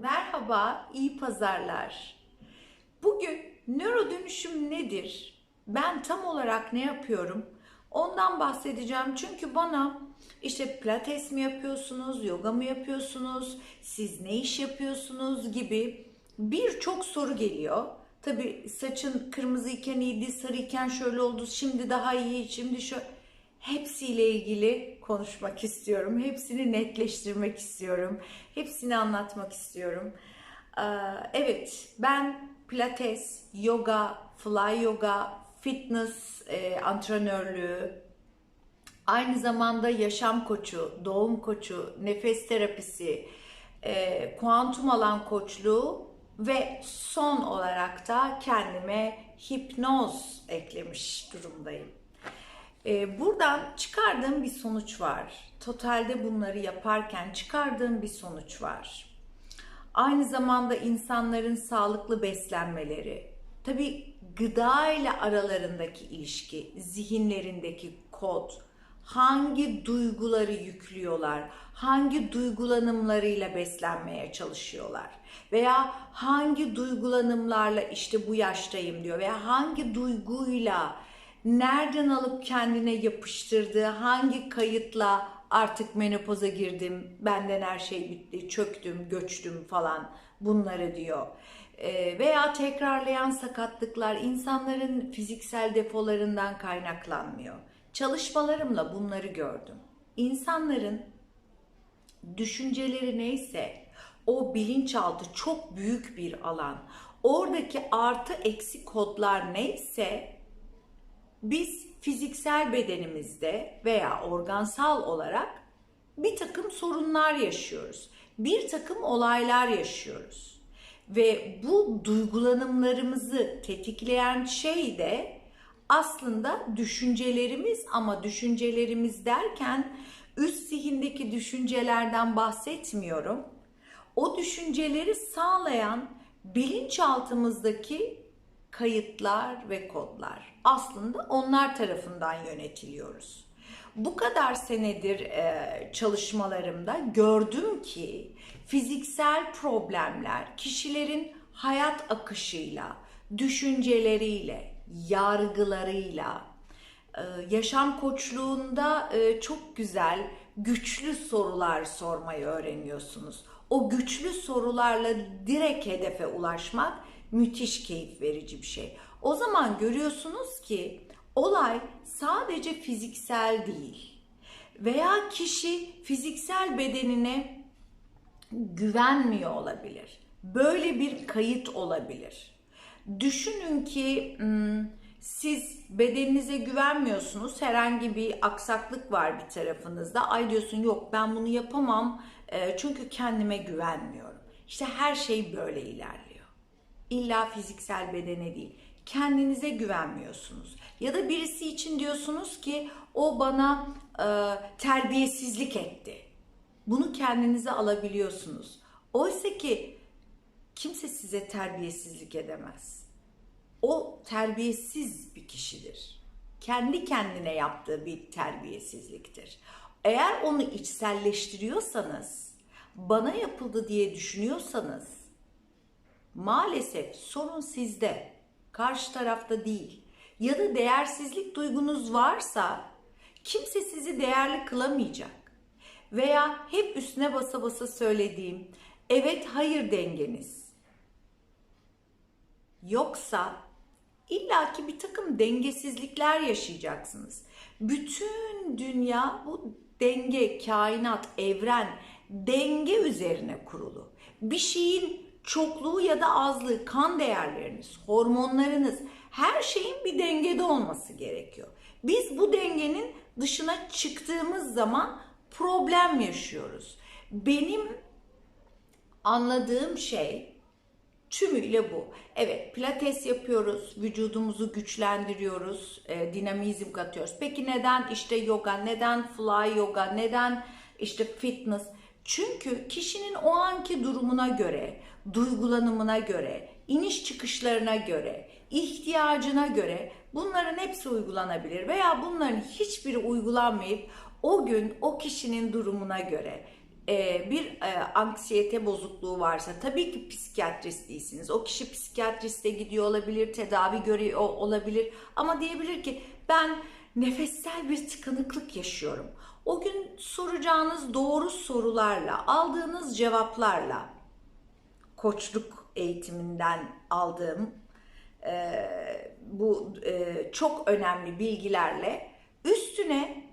Merhaba, iyi pazarlar. Bugün nöro dönüşüm nedir? Ben tam olarak ne yapıyorum? Ondan bahsedeceğim. Çünkü bana işte pilates mi yapıyorsunuz, yoga mı yapıyorsunuz, siz ne iş yapıyorsunuz gibi birçok soru geliyor. Tabii saçın kırmızı iken iyiydi, sarı iken şöyle oldu, şimdi daha iyi, şimdi şu hepsiyle ilgili konuşmak istiyorum. Hepsini netleştirmek istiyorum. Hepsini anlatmak istiyorum. Ee, Evet, ben pilates, yoga, fly yoga, fitness e, antrenörlüğü, aynı zamanda yaşam koçu, doğum koçu, nefes terapisi, e, kuantum alan koçluğu ve son olarak da kendime hipnoz eklemiş durumdayım. Ee, buradan çıkardığım bir sonuç var. Totalde bunları yaparken çıkardığım bir sonuç var. Aynı zamanda insanların sağlıklı beslenmeleri, tabii gıda ile aralarındaki ilişki, zihinlerindeki kod, hangi duyguları yüklüyorlar, hangi duygulanımlarıyla beslenmeye çalışıyorlar veya hangi duygulanımlarla işte bu yaştayım diyor veya hangi duyguyla nereden alıp kendine yapıştırdığı, hangi kayıtla artık menopoza girdim, benden her şey bitti, çöktüm, göçtüm falan bunları diyor. Ee, veya tekrarlayan sakatlıklar insanların fiziksel defolarından kaynaklanmıyor. Çalışmalarımla bunları gördüm. İnsanların düşünceleri neyse o bilinçaltı çok büyük bir alan. Oradaki artı eksi kodlar neyse biz fiziksel bedenimizde veya organsal olarak bir takım sorunlar yaşıyoruz. Bir takım olaylar yaşıyoruz. Ve bu duygulanımlarımızı tetikleyen şey de aslında düşüncelerimiz ama düşüncelerimiz derken üst zihindeki düşüncelerden bahsetmiyorum. O düşünceleri sağlayan bilinçaltımızdaki kayıtlar ve kodlar. Aslında onlar tarafından yönetiliyoruz. Bu kadar senedir e, çalışmalarımda gördüm ki fiziksel problemler kişilerin hayat akışıyla, düşünceleriyle, yargılarıyla, e, yaşam koçluğunda e, çok güzel, güçlü sorular sormayı öğreniyorsunuz. O güçlü sorularla direkt hedefe ulaşmak müthiş keyif verici bir şey. O zaman görüyorsunuz ki olay sadece fiziksel değil. Veya kişi fiziksel bedenine güvenmiyor olabilir. Böyle bir kayıt olabilir. Düşünün ki hmm, siz bedeninize güvenmiyorsunuz. Herhangi bir aksaklık var bir tarafınızda. Ay diyorsun yok ben bunu yapamam çünkü kendime güvenmiyorum. İşte her şey böyle ilerliyor. İlla fiziksel bedene değil. Kendinize güvenmiyorsunuz. Ya da birisi için diyorsunuz ki o bana e, terbiyesizlik etti. Bunu kendinize alabiliyorsunuz. Oysa ki kimse size terbiyesizlik edemez. O terbiyesiz bir kişidir. Kendi kendine yaptığı bir terbiyesizliktir. Eğer onu içselleştiriyorsanız, bana yapıldı diye düşünüyorsanız Maalesef sorun sizde, karşı tarafta değil. Ya da değersizlik duygunuz varsa kimse sizi değerli kılamayacak. Veya hep üstüne basa basa söylediğim evet hayır dengeniz. Yoksa illaki bir takım dengesizlikler yaşayacaksınız. Bütün dünya bu denge, kainat, evren denge üzerine kurulu. Bir şeyin çokluğu ya da azlığı, kan değerleriniz, hormonlarınız her şeyin bir dengede olması gerekiyor. Biz bu dengenin dışına çıktığımız zaman problem yaşıyoruz. Benim anladığım şey tümüyle bu. Evet pilates yapıyoruz, vücudumuzu güçlendiriyoruz, e, dinamizm katıyoruz. Peki neden işte yoga, neden fly yoga, neden işte fitness? Çünkü kişinin o anki durumuna göre, duygulanımına göre, iniş çıkışlarına göre, ihtiyacına göre bunların hepsi uygulanabilir veya bunların hiçbiri uygulanmayıp o gün o kişinin durumuna göre e, bir e, anksiyete bozukluğu varsa tabii ki psikiyatrist değilsiniz. O kişi psikiyatriste gidiyor olabilir, tedavi görüyor olabilir ama diyebilir ki ben nefessel bir tıkanıklık yaşıyorum. O gün soracağınız doğru sorularla, aldığınız cevaplarla koçluk eğitiminden aldığım e, bu e, çok önemli bilgilerle üstüne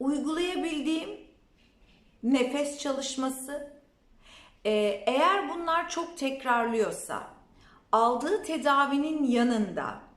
uygulayabildiğim nefes çalışması e, eğer bunlar çok tekrarlıyorsa aldığı tedavinin yanında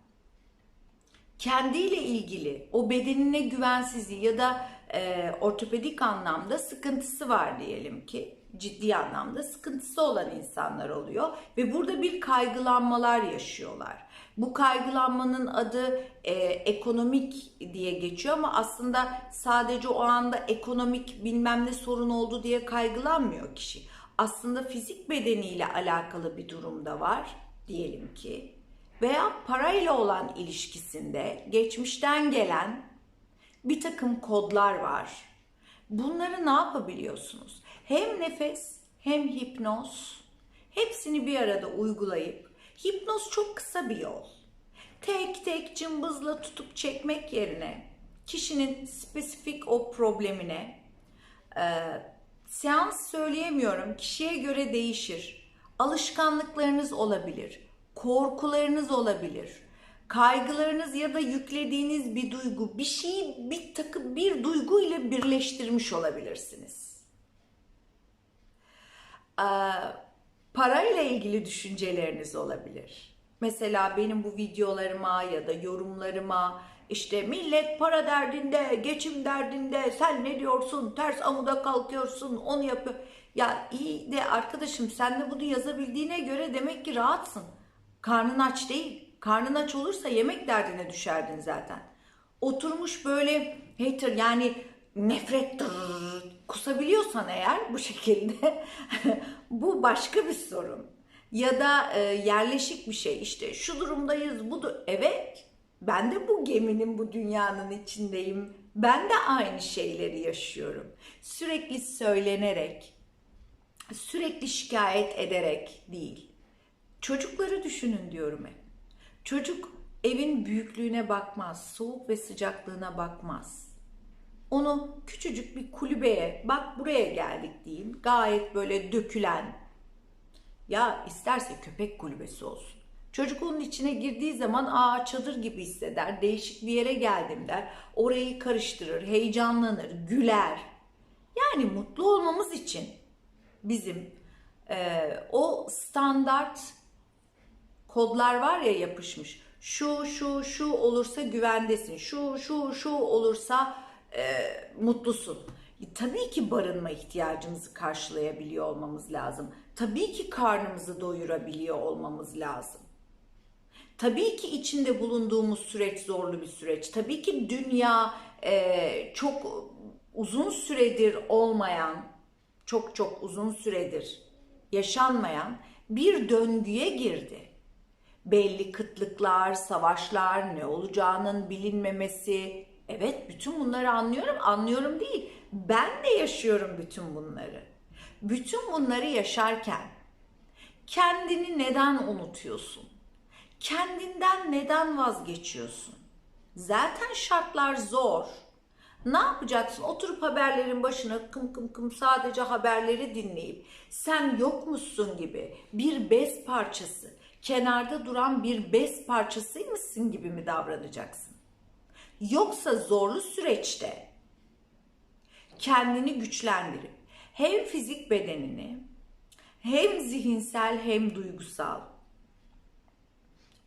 kendiyle ilgili o bedenine güvensizliği ya da e, ortopedik anlamda sıkıntısı var diyelim ki ciddi anlamda sıkıntısı olan insanlar oluyor ve burada bir kaygılanmalar yaşıyorlar. Bu kaygılanmanın adı e, ekonomik diye geçiyor ama aslında sadece o anda ekonomik bilmem ne sorun oldu diye kaygılanmıyor kişi. Aslında fizik bedeniyle alakalı bir durumda var diyelim ki veya parayla olan ilişkisinde geçmişten gelen bir takım kodlar var. Bunları ne yapabiliyorsunuz? Hem nefes hem hipnoz hepsini bir arada uygulayıp hipnoz çok kısa bir yol. Tek tek cımbızla tutup çekmek yerine kişinin spesifik o problemine e, seans söyleyemiyorum. Kişiye göre değişir. Alışkanlıklarınız olabilir. Korkularınız olabilir. Kaygılarınız ya da yüklediğiniz bir duygu, bir şeyi bir takım bir duygu ile birleştirmiş olabilirsiniz. Ee, parayla ilgili düşünceleriniz olabilir. Mesela benim bu videolarıma ya da yorumlarıma işte millet para derdinde, geçim derdinde, sen ne diyorsun, ters amuda kalkıyorsun, onu yapıyor. Ya iyi de arkadaşım sen de bunu yazabildiğine göre demek ki rahatsın. Karnın aç değil. Karnın aç olursa yemek derdine düşerdin zaten. Oturmuş böyle hater yani nefret tırrrr, kusabiliyorsan eğer bu şekilde bu başka bir sorun. Ya da e, yerleşik bir şey işte şu durumdayız bu da evet ben de bu geminin bu dünyanın içindeyim. Ben de aynı şeyleri yaşıyorum. Sürekli söylenerek, sürekli şikayet ederek değil. Çocukları düşünün diyorum hep. Çocuk evin büyüklüğüne bakmaz, soğuk ve sıcaklığına bakmaz. Onu küçücük bir kulübeye, bak buraya geldik diyeyim. Gayet böyle dökülen, ya isterse köpek kulübesi olsun. Çocuk onun içine girdiği zaman aa çadır gibi hisseder, değişik bir yere geldim der. Orayı karıştırır, heyecanlanır, güler. Yani mutlu olmamız için bizim e, o standart kodlar var ya yapışmış. Şu şu şu olursa güvendesin. Şu şu şu olursa e, mutlusun. E, tabii ki barınma ihtiyacımızı karşılayabiliyor olmamız lazım. Tabii ki karnımızı doyurabiliyor olmamız lazım. Tabii ki içinde bulunduğumuz süreç zorlu bir süreç. Tabii ki dünya e, çok uzun süredir olmayan, çok çok uzun süredir yaşanmayan bir döngüye girdi. Belli kıtlıklar, savaşlar, ne olacağının bilinmemesi. Evet bütün bunları anlıyorum, anlıyorum değil. Ben de yaşıyorum bütün bunları. Bütün bunları yaşarken kendini neden unutuyorsun? Kendinden neden vazgeçiyorsun? Zaten şartlar zor. Ne yapacaksın? Oturup haberlerin başına kım kım kım sadece haberleri dinleyip sen yokmuşsun gibi bir bez parçası, kenarda duran bir bez parçasıymışsın gibi mi davranacaksın? Yoksa zorlu süreçte kendini güçlendirip hem fizik bedenini hem zihinsel hem duygusal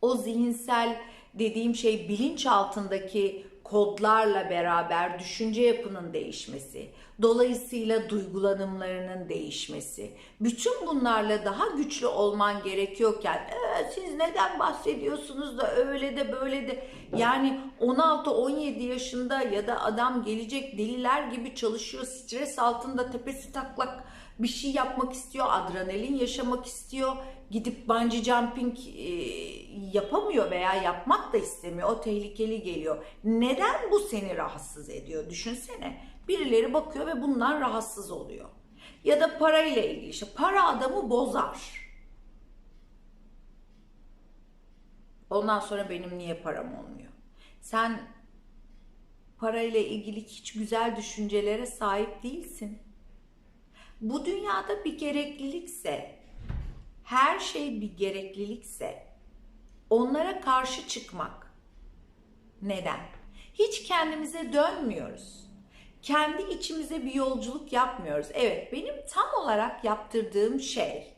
o zihinsel dediğim şey bilinç altındaki kodlarla beraber düşünce yapının değişmesi, dolayısıyla duygulanımlarının değişmesi. Bütün bunlarla daha güçlü olman gerekiyorken e, siz neden bahsediyorsunuz da öyle de böyle de yani 16-17 yaşında ya da adam gelecek deliler gibi çalışıyor, stres altında tepesi taklak bir şey yapmak istiyor, adrenalin yaşamak istiyor, gidip bungee jumping e, yapamıyor veya yapmak da istemiyor. O tehlikeli geliyor. Neden bu seni rahatsız ediyor? Düşünsene. Birileri bakıyor ve bundan rahatsız oluyor. Ya da parayla ilgili işte para adamı bozar. Ondan sonra benim niye param olmuyor? Sen parayla ilgili hiç güzel düşüncelere sahip değilsin. Bu dünyada bir gereklilikse, her şey bir gereklilikse onlara karşı çıkmak. Neden? Hiç kendimize dönmüyoruz. Kendi içimize bir yolculuk yapmıyoruz. Evet, benim tam olarak yaptırdığım şey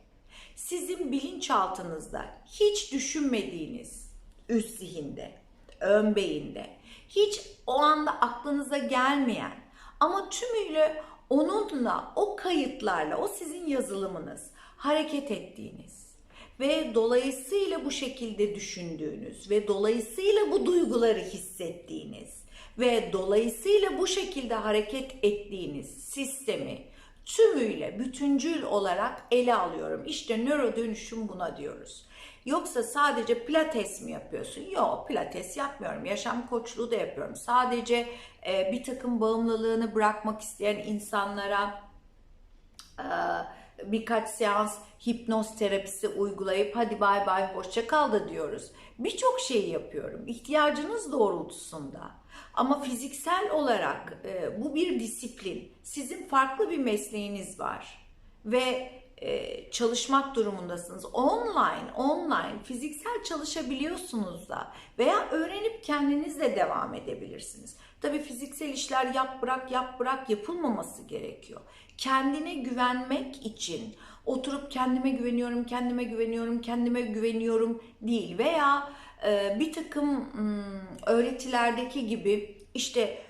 sizin bilinçaltınızda hiç düşünmediğiniz üst zihinde, ön beyinde, hiç o anda aklınıza gelmeyen ama tümüyle onunla, o kayıtlarla, o sizin yazılımınız hareket ettiğiniz ve dolayısıyla bu şekilde düşündüğünüz ve dolayısıyla bu duyguları hissettiğiniz ve dolayısıyla bu şekilde hareket ettiğiniz sistemi tümüyle bütüncül olarak ele alıyorum. İşte nöro dönüşüm buna diyoruz. Yoksa sadece pilates mi yapıyorsun? Yok pilates yapmıyorum. Yaşam koçluğu da yapıyorum. Sadece e, bir takım bağımlılığını bırakmak isteyen insanlara e, birkaç seans hipnoz terapisi uygulayıp hadi bay bay hoşça kal da diyoruz. Birçok şey yapıyorum. İhtiyacınız doğrultusunda. Ama fiziksel olarak e, bu bir disiplin. Sizin farklı bir mesleğiniz var ve e, çalışmak durumundasınız. Online, online, fiziksel çalışabiliyorsunuz da veya öğrenip kendiniz de devam edebilirsiniz. Tabii fiziksel işler yap bırak yap bırak yapılmaması gerekiyor. Kendine güvenmek için oturup kendime güveniyorum, kendime güveniyorum, kendime güveniyorum değil veya e, bir takım hmm, öğretilerdeki gibi işte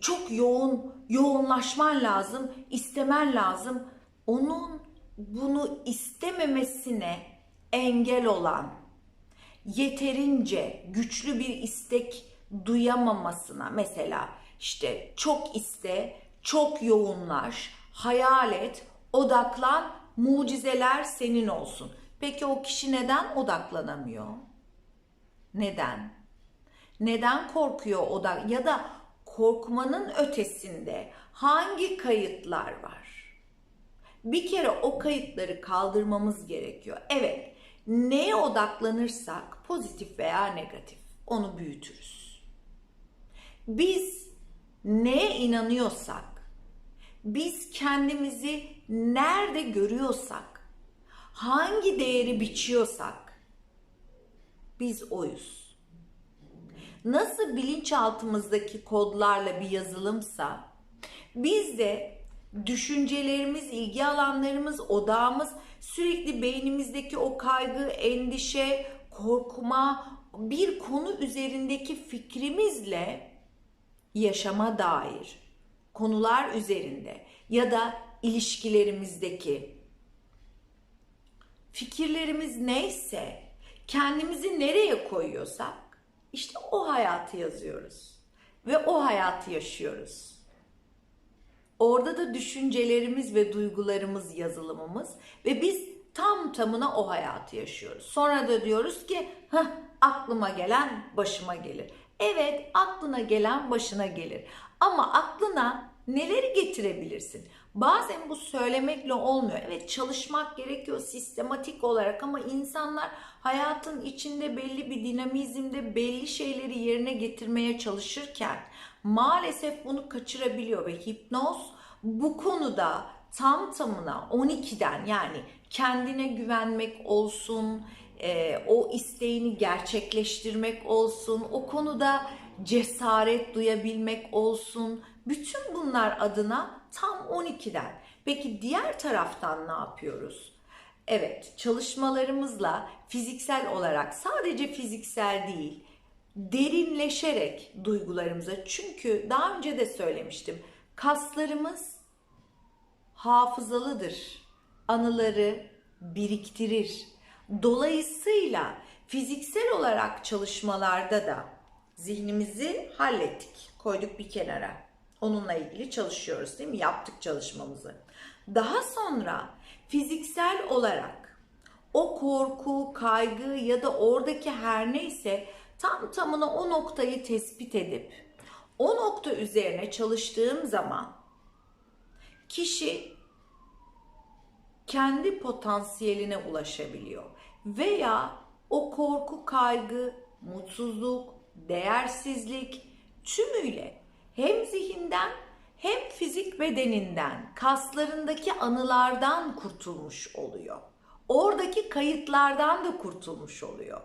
çok yoğun yoğunlaşman lazım, istemen lazım. Onun bunu istememesine engel olan yeterince güçlü bir istek duyamamasına mesela işte çok iste, çok yoğunlaş, hayal et, odaklan, mucizeler senin olsun. Peki o kişi neden odaklanamıyor? Neden? Neden korkuyor odak ya da korkmanın ötesinde hangi kayıtlar var? Bir kere o kayıtları kaldırmamız gerekiyor. Evet, neye odaklanırsak pozitif veya negatif onu büyütürüz. Biz neye inanıyorsak, biz kendimizi nerede görüyorsak, hangi değeri biçiyorsak biz oyuz. Nasıl bilinçaltımızdaki kodlarla bir yazılımsa biz de düşüncelerimiz, ilgi alanlarımız, odağımız sürekli beynimizdeki o kaygı, endişe, korkma, bir konu üzerindeki fikrimizle yaşama dair konular üzerinde ya da ilişkilerimizdeki fikirlerimiz neyse kendimizi nereye koyuyorsak işte o hayatı yazıyoruz ve o hayatı yaşıyoruz. Orada da düşüncelerimiz ve duygularımız yazılımımız ve biz tam tamına o hayatı yaşıyoruz. Sonra da diyoruz ki Hah, aklıma gelen başıma gelir. Evet aklına gelen başına gelir. Ama aklına neleri getirebilirsin? Bazen bu söylemekle olmuyor. Evet çalışmak gerekiyor sistematik olarak ama insanlar hayatın içinde belli bir dinamizmde belli şeyleri yerine getirmeye çalışırken maalesef bunu kaçırabiliyor ve hipnoz bu konuda tam tamına 12'den yani kendine güvenmek olsun, e, o isteğini gerçekleştirmek olsun, o konuda cesaret duyabilmek olsun. Bütün bunlar adına tam 12'den. Peki diğer taraftan ne yapıyoruz? Evet, çalışmalarımızla fiziksel olarak sadece fiziksel değil, derinleşerek duygularımıza çünkü daha önce de söylemiştim. Kaslarımız hafızalıdır. Anıları biriktirir. Dolayısıyla fiziksel olarak çalışmalarda da zihnimizi hallettik, koyduk bir kenara. Onunla ilgili çalışıyoruz değil mi? Yaptık çalışmamızı. Daha sonra fiziksel olarak o korku, kaygı ya da oradaki her neyse tam tamına o noktayı tespit edip o nokta üzerine çalıştığım zaman kişi kendi potansiyeline ulaşabiliyor. Veya o korku, kaygı, mutsuzluk, değersizlik tümüyle hem zihinden hem fizik bedeninden, kaslarındaki anılardan kurtulmuş oluyor. Oradaki kayıtlardan da kurtulmuş oluyor.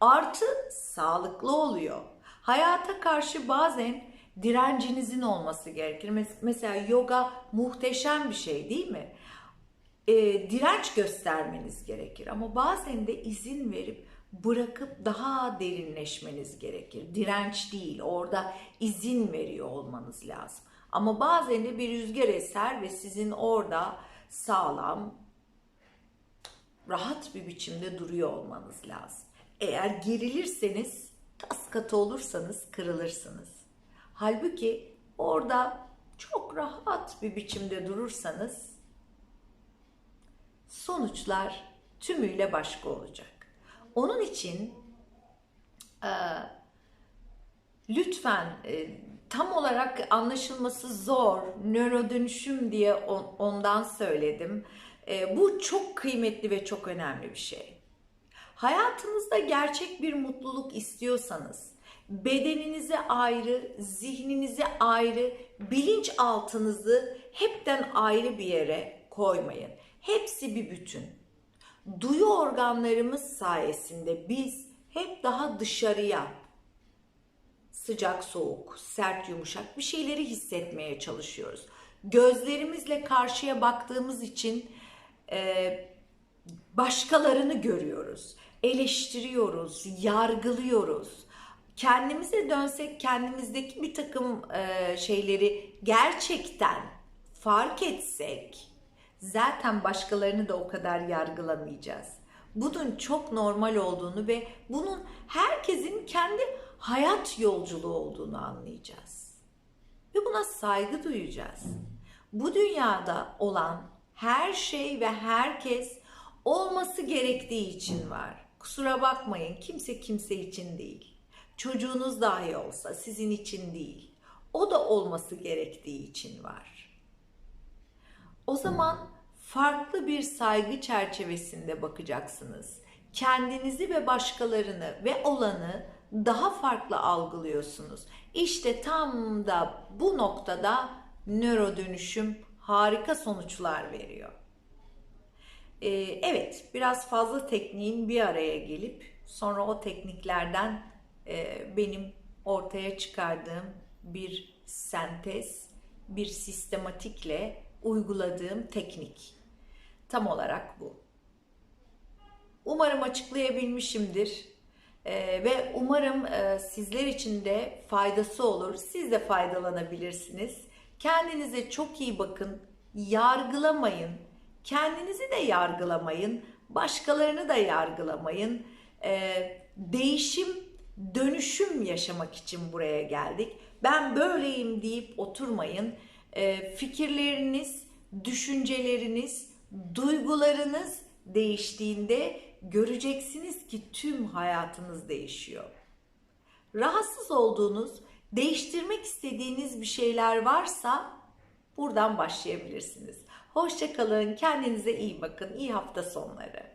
Artı sağlıklı oluyor. Hayata karşı bazen direncinizin olması gerekir. Mes- Mesela yoga muhteşem bir şey değil mi? e, direnç göstermeniz gerekir ama bazen de izin verip bırakıp daha derinleşmeniz gerekir. Direnç değil, orada izin veriyor olmanız lazım. Ama bazen de bir rüzgar eser ve sizin orada sağlam, rahat bir biçimde duruyor olmanız lazım. Eğer gerilirseniz, tas katı olursanız kırılırsınız. Halbuki orada çok rahat bir biçimde durursanız sonuçlar tümüyle başka olacak. Onun için e, lütfen e, tam olarak anlaşılması zor nöro dönüşüm diye on- ondan söyledim. E, bu çok kıymetli ve çok önemli bir şey. Hayatınızda gerçek bir mutluluk istiyorsanız bedeninizi ayrı, zihninizi ayrı, bilinçaltınızı hepten ayrı bir yere koymayın. Hepsi bir bütün. Duyu organlarımız sayesinde biz hep daha dışarıya sıcak soğuk, sert yumuşak bir şeyleri hissetmeye çalışıyoruz. Gözlerimizle karşıya baktığımız için e, başkalarını görüyoruz, eleştiriyoruz, yargılıyoruz. Kendimize dönsek kendimizdeki bir takım e, şeyleri gerçekten fark etsek zaten başkalarını da o kadar yargılamayacağız. Bunun çok normal olduğunu ve bunun herkesin kendi hayat yolculuğu olduğunu anlayacağız. Ve buna saygı duyacağız. Bu dünyada olan her şey ve herkes olması gerektiği için var. Kusura bakmayın kimse kimse için değil. Çocuğunuz dahi olsa sizin için değil. O da olması gerektiği için var. O zaman farklı bir saygı çerçevesinde bakacaksınız. Kendinizi ve başkalarını ve olanı daha farklı algılıyorsunuz. İşte tam da bu noktada nöro dönüşüm harika sonuçlar veriyor. Ee, evet, biraz fazla tekniğin bir araya gelip sonra o tekniklerden e, benim ortaya çıkardığım bir sentez, bir sistematikle uyguladığım teknik. Tam olarak bu. Umarım açıklayabilmişimdir. Ee, ve umarım e, sizler için de faydası olur. Siz de faydalanabilirsiniz. Kendinize çok iyi bakın. Yargılamayın. Kendinizi de yargılamayın. Başkalarını da yargılamayın. Ee, değişim, dönüşüm yaşamak için buraya geldik. Ben böyleyim deyip oturmayın. Ee, fikirleriniz, düşünceleriniz, duygularınız değiştiğinde göreceksiniz ki tüm hayatınız değişiyor. Rahatsız olduğunuz, değiştirmek istediğiniz bir şeyler varsa buradan başlayabilirsiniz. Hoşçakalın, kendinize iyi bakın, iyi hafta sonları.